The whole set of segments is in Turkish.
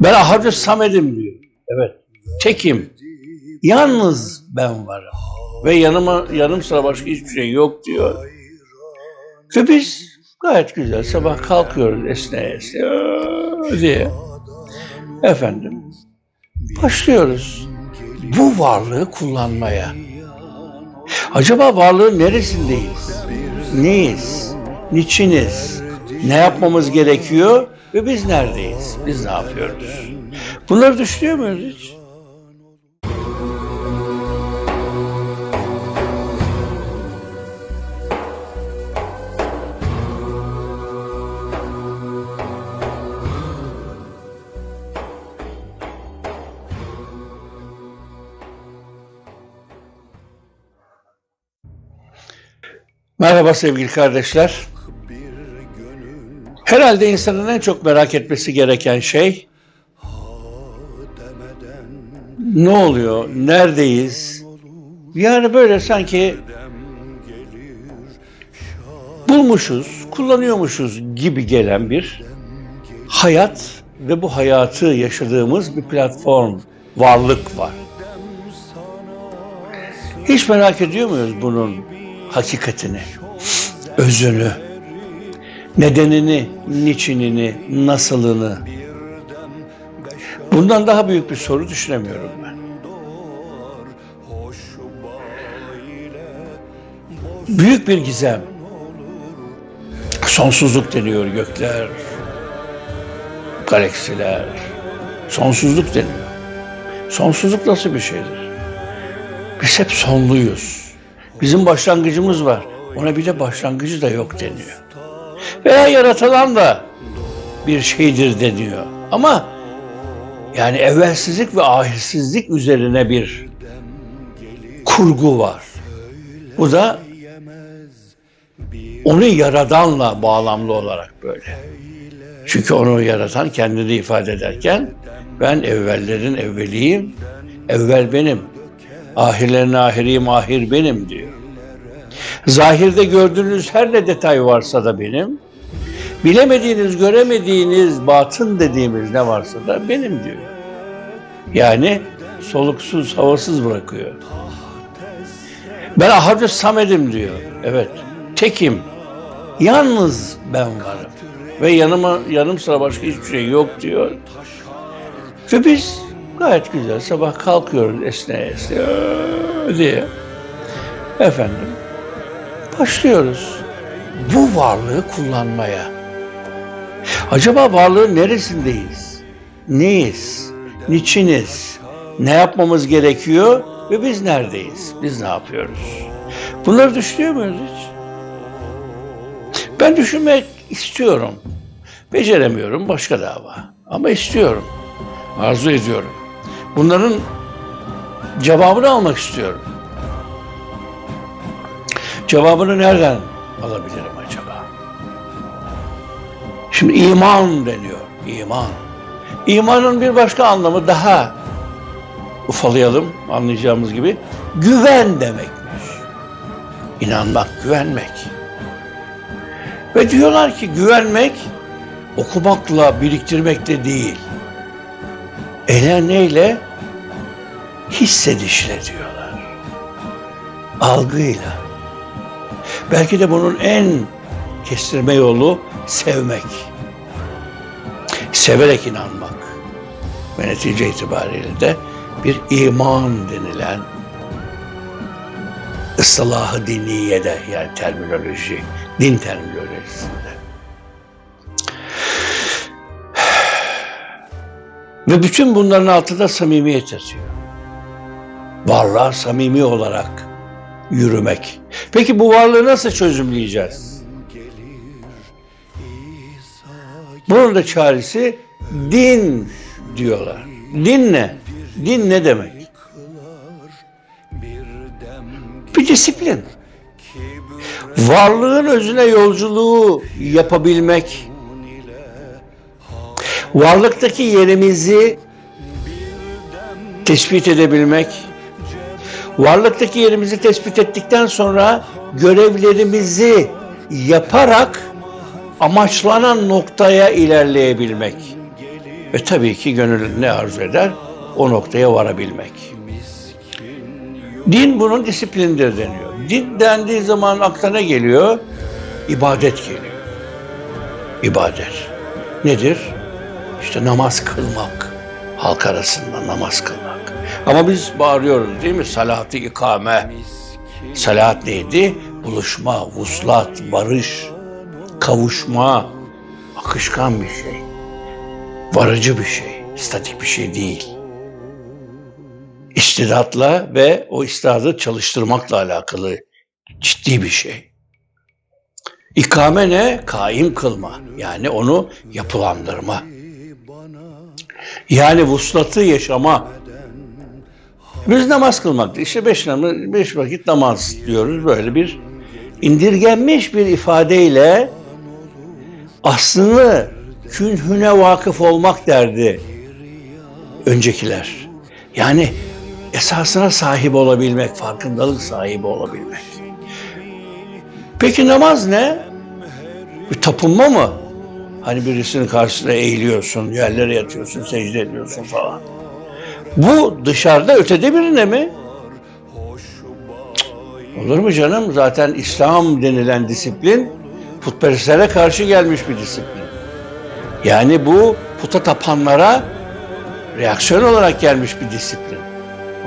Ben Ahadü Samet'im diyor. Evet. Tekim. Yalnız ben varım. Ve yanıma yanım sıra başka hiçbir şey yok diyor. Ve biz gayet güzel sabah kalkıyoruz esneye esneye diye. Efendim başlıyoruz bu varlığı kullanmaya. Acaba varlığın neresindeyiz? Neyiz? Niçiniz? Ne yapmamız gerekiyor? Ve biz neredeyiz? Biz ne yapıyoruz? Bunları düşünüyor muyuz hiç? Merhaba sevgili kardeşler. Herhalde insanın en çok merak etmesi gereken şey ne oluyor, neredeyiz? Yani böyle sanki bulmuşuz, kullanıyormuşuz gibi gelen bir hayat ve bu hayatı yaşadığımız bir platform, varlık var. Hiç merak ediyor muyuz bunun hakikatini, özünü, nedenini, niçinini, nasılını? Bundan daha büyük bir soru düşünemiyorum ben. Büyük bir gizem. Sonsuzluk deniyor gökler, galaksiler. Sonsuzluk deniyor. Sonsuzluk nasıl bir şeydir? Biz hep sonluyuz. Bizim başlangıcımız var. Ona bile başlangıcı da yok deniyor. Veya yaratılan da bir şeydir deniyor. Ama yani evvelsizlik ve ahirsizlik üzerine bir kurgu var. Bu da onu yaradanla bağlamlı olarak böyle. Çünkü onu yaratan kendini ifade ederken ben evvellerin evveliyim, evvel benim. Ahirlerin ahiriyim, ahir benim diyor. Zahirde gördüğünüz her ne detay varsa da benim. Bilemediğiniz, göremediğiniz batın dediğimiz ne varsa da benim diyor. Yani soluksuz, havasız bırakıyor. Ben Ahadü Samet'im diyor. Evet. Tekim. Yalnız ben varım. Ve yanıma yanım sıra başka hiçbir şey yok diyor. Ve biz gayet güzel sabah kalkıyoruz esneye "Aa!" diye. Efendim başlıyoruz bu varlığı kullanmaya. Acaba varlığın neresindeyiz? Neyiz? Niçiniz? Ne yapmamız gerekiyor? Ve biz neredeyiz? Biz ne yapıyoruz? Bunları düşünüyor muyuz hiç? Ben düşünmek istiyorum. Beceremiyorum başka dava. Ama istiyorum. Arzu ediyorum. Bunların cevabını almak istiyorum. Cevabını nereden alabilirim? Şimdi iman deniyor. İman. İmanın bir başka anlamı daha ufalayalım anlayacağımız gibi güven demekmiş. İnanmak, güvenmek. Ve diyorlar ki güvenmek okumakla, biriktirmekle değil. Ele neyle? Hissedişle diyorlar. Algıyla. Belki de bunun en kestirme yolu sevmek. Severek inanmak. Ve netice itibariyle de bir iman denilen ıslahı diniyede yani terminoloji, din terminolojisinde. Ve bütün bunların altında samimiyet yatıyor. Varlığa samimi olarak yürümek. Peki bu varlığı nasıl çözümleyeceğiz? Bunun da çaresi din diyorlar. Din ne? Din ne demek? Bir disiplin. Varlığın özüne yolculuğu yapabilmek, varlıktaki yerimizi tespit edebilmek, varlıktaki yerimizi tespit ettikten sonra görevlerimizi yaparak amaçlanan noktaya ilerleyebilmek. ve tabii ki gönül ne arzu eder? O noktaya varabilmek. Din bunun disiplindir deniyor. Din dendiği zaman akla ne geliyor? İbadet geliyor. İbadet. Nedir? İşte namaz kılmak. Halk arasında namaz kılmak. Ama biz bağırıyoruz değil mi? Salat-ı ikame. Salat neydi? Buluşma, vuslat, barış, kavuşma, akışkan bir şey. Varıcı bir şey, statik bir şey değil. İstidatla ve o istidadı çalıştırmakla alakalı ciddi bir şey. İkame ne? Kaim kılma. Yani onu yapılandırma. Yani vuslatı yaşama. Biz namaz kılmak. İşte beş, namaz, beş vakit namaz diyoruz. Böyle bir indirgenmiş bir ifadeyle aslında künhüne vakıf olmak derdi öncekiler. Yani esasına sahip olabilmek, farkındalık sahibi olabilmek. Peki namaz ne? Bir tapınma mı? Hani birisinin karşısına eğiliyorsun, yerlere yatıyorsun, secde ediyorsun falan. Bu dışarıda ötede birine mi? Cık, Olur mu canım? Zaten İslam denilen disiplin putperestlere karşı gelmiş bir disiplin. Yani bu puta tapanlara reaksiyon olarak gelmiş bir disiplin.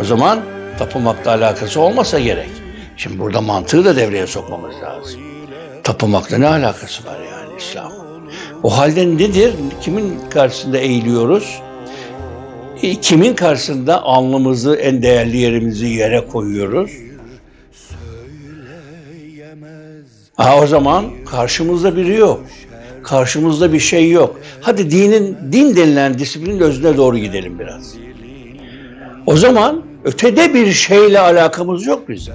O zaman tapınmakla alakası olmasa gerek. Şimdi burada mantığı da devreye sokmamız lazım. Tapınmakla ne alakası var yani İslam? O halde nedir? Kimin karşısında eğiliyoruz? E, Kimin karşısında alnımızı, en değerli yerimizi yere koyuyoruz? Ha, o zaman karşımızda biri yok. Karşımızda bir şey yok. Hadi dinin, din denilen disiplinin özüne doğru gidelim biraz. O zaman ötede bir şeyle alakamız yok bizim.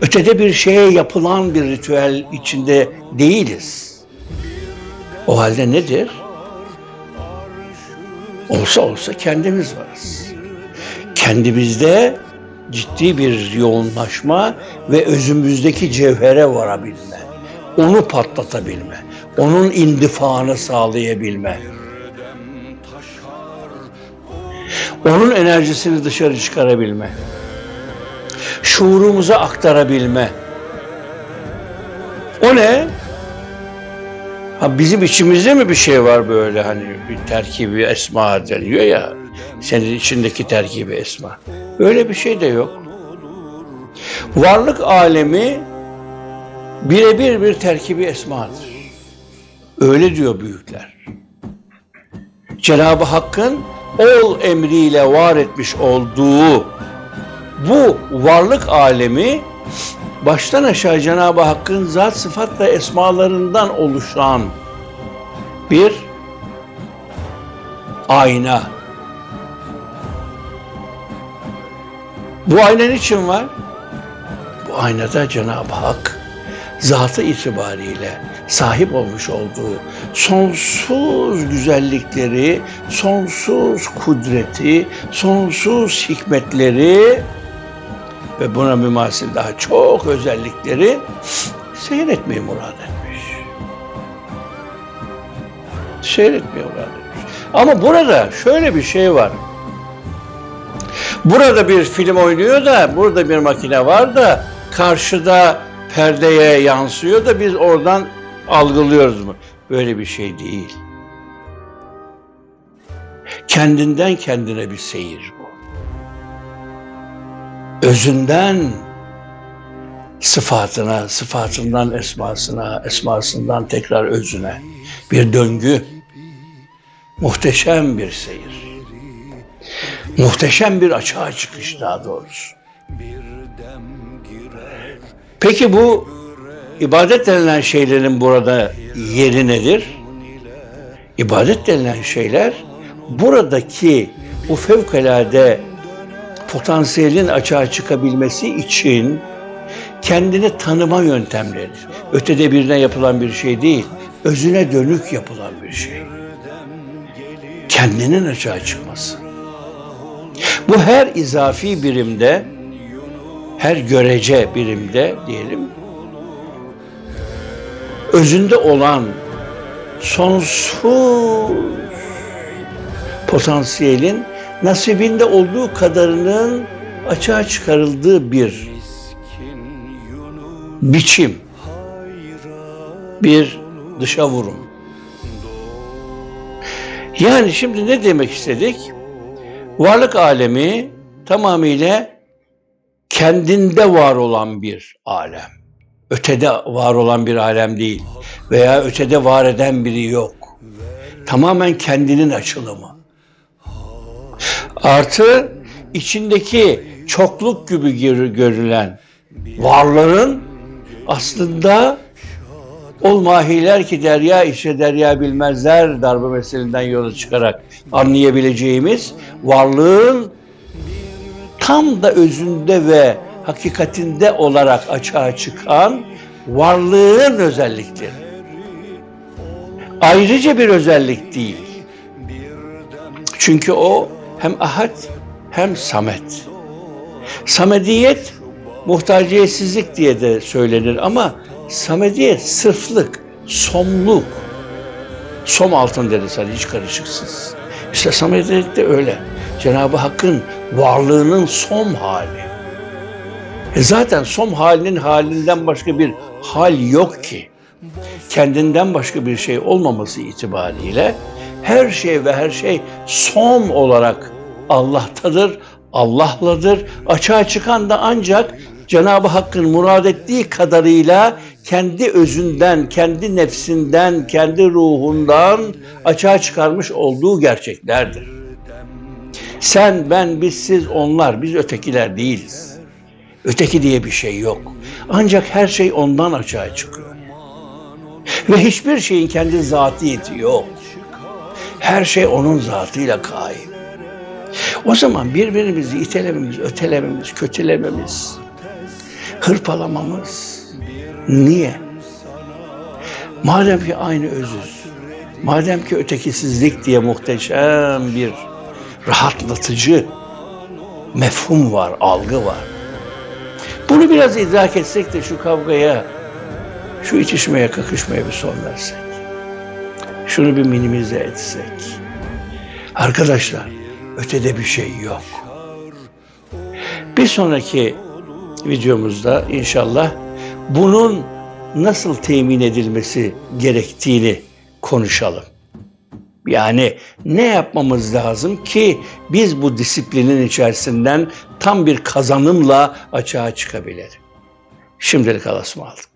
Ötede bir şeye yapılan bir ritüel içinde değiliz. O halde nedir? Olsa olsa kendimiz varız. Kendimizde ciddi bir yoğunlaşma ve özümüzdeki cevhere varabilme. Onu patlatabilme. Onun indifanı sağlayabilme. Onun enerjisini dışarı çıkarabilme. Şuurumuza aktarabilme. O ne? Ha bizim içimizde mi bir şey var böyle hani bir terkibi esma deniyor ya. Senin içindeki terkibi esma. Öyle bir şey de yok. Varlık alemi birebir bir terkibi esmadır. Öyle diyor büyükler. Cenab-ı Hakk'ın ol emriyle var etmiş olduğu bu varlık alemi baştan aşağı Cenab-ı Hakk'ın zat sıfat ve esmalarından oluşan bir ayna. Bu ayna için var? Bu aynada Cenab-ı Hak zatı itibariyle sahip olmuş olduğu sonsuz güzellikleri, sonsuz kudreti, sonsuz hikmetleri ve buna mümasil daha çok özellikleri seyretmeyi murad etmiş. Seyretmeyi murad etmiş. Ama burada şöyle bir şey var. Burada bir film oynuyor da, burada bir makine var da, karşıda perdeye yansıyor da biz oradan algılıyoruz mu? Böyle bir şey değil. Kendinden kendine bir seyir bu. Özünden sıfatına, sıfatından esmasına, esmasından tekrar özüne bir döngü. Muhteşem bir seyir. Muhteşem bir açığa çıkış daha doğrusu. Peki bu ibadet denilen şeylerin burada yeri nedir? İbadet denilen şeyler buradaki bu fevkalade potansiyelin açığa çıkabilmesi için kendini tanıma yöntemleri. Ötede birine yapılan bir şey değil, özüne dönük yapılan bir şey. Kendinin açığa çıkması. Bu her izafi birimde, her görece birimde diyelim, özünde olan sonsuz potansiyelin nasibinde olduğu kadarının açığa çıkarıldığı bir biçim, bir dışa vurum. Yani şimdi ne demek istedik? Varlık alemi tamamıyla kendinde var olan bir alem. Ötede var olan bir alem değil veya ötede var eden biri yok. Tamamen kendinin açılımı. Artı içindeki çokluk gibi gör- görülen varların aslında ol mahiler ki derya işe derya bilmezler darbe meselesinden yola çıkarak anlayabileceğimiz varlığın tam da özünde ve hakikatinde olarak açığa çıkan varlığın özellikleri. Ayrıca bir özellik değil. Çünkü o hem ahad hem samet. Samediyet muhtaciyetsizlik diye de söylenir ama samediyet sırflık, somluk. Som altın deriz hani hiç karışıksız. İşte samediyet de öyle. Cenab-ı Hakk'ın varlığının som hali. E zaten som halinin halinden başka bir hal yok ki. Kendinden başka bir şey olmaması itibariyle her şey ve her şey som olarak Allah'tadır, Allah'ladır. Açığa çıkan da ancak Cenab-ı Hakk'ın murad ettiği kadarıyla kendi özünden, kendi nefsinden, kendi ruhundan açığa çıkarmış olduğu gerçeklerdir. Sen, ben, biz, siz, onlar, biz ötekiler değiliz. Öteki diye bir şey yok. Ancak her şey ondan açığa çıkıyor. Ve hiçbir şeyin kendi zatiyeti yok. Her şey onun zatıyla kaim. O zaman birbirimizi itelememiz, ötelememiz, kötülememiz, hırpalamamız niye? Madem ki aynı özüz, madem ki ötekisizlik diye muhteşem bir rahatlatıcı mefhum var, algı var. Bunu biraz idrak etsek de şu kavgaya, şu itişmeye, kakışmaya bir son versek. Şunu bir minimize etsek. Arkadaşlar, ötede bir şey yok. Bir sonraki videomuzda inşallah bunun nasıl temin edilmesi gerektiğini konuşalım. Yani ne yapmamız lazım ki biz bu disiplinin içerisinden tam bir kazanımla açığa çıkabilelim. Şimdilik alasma aldık.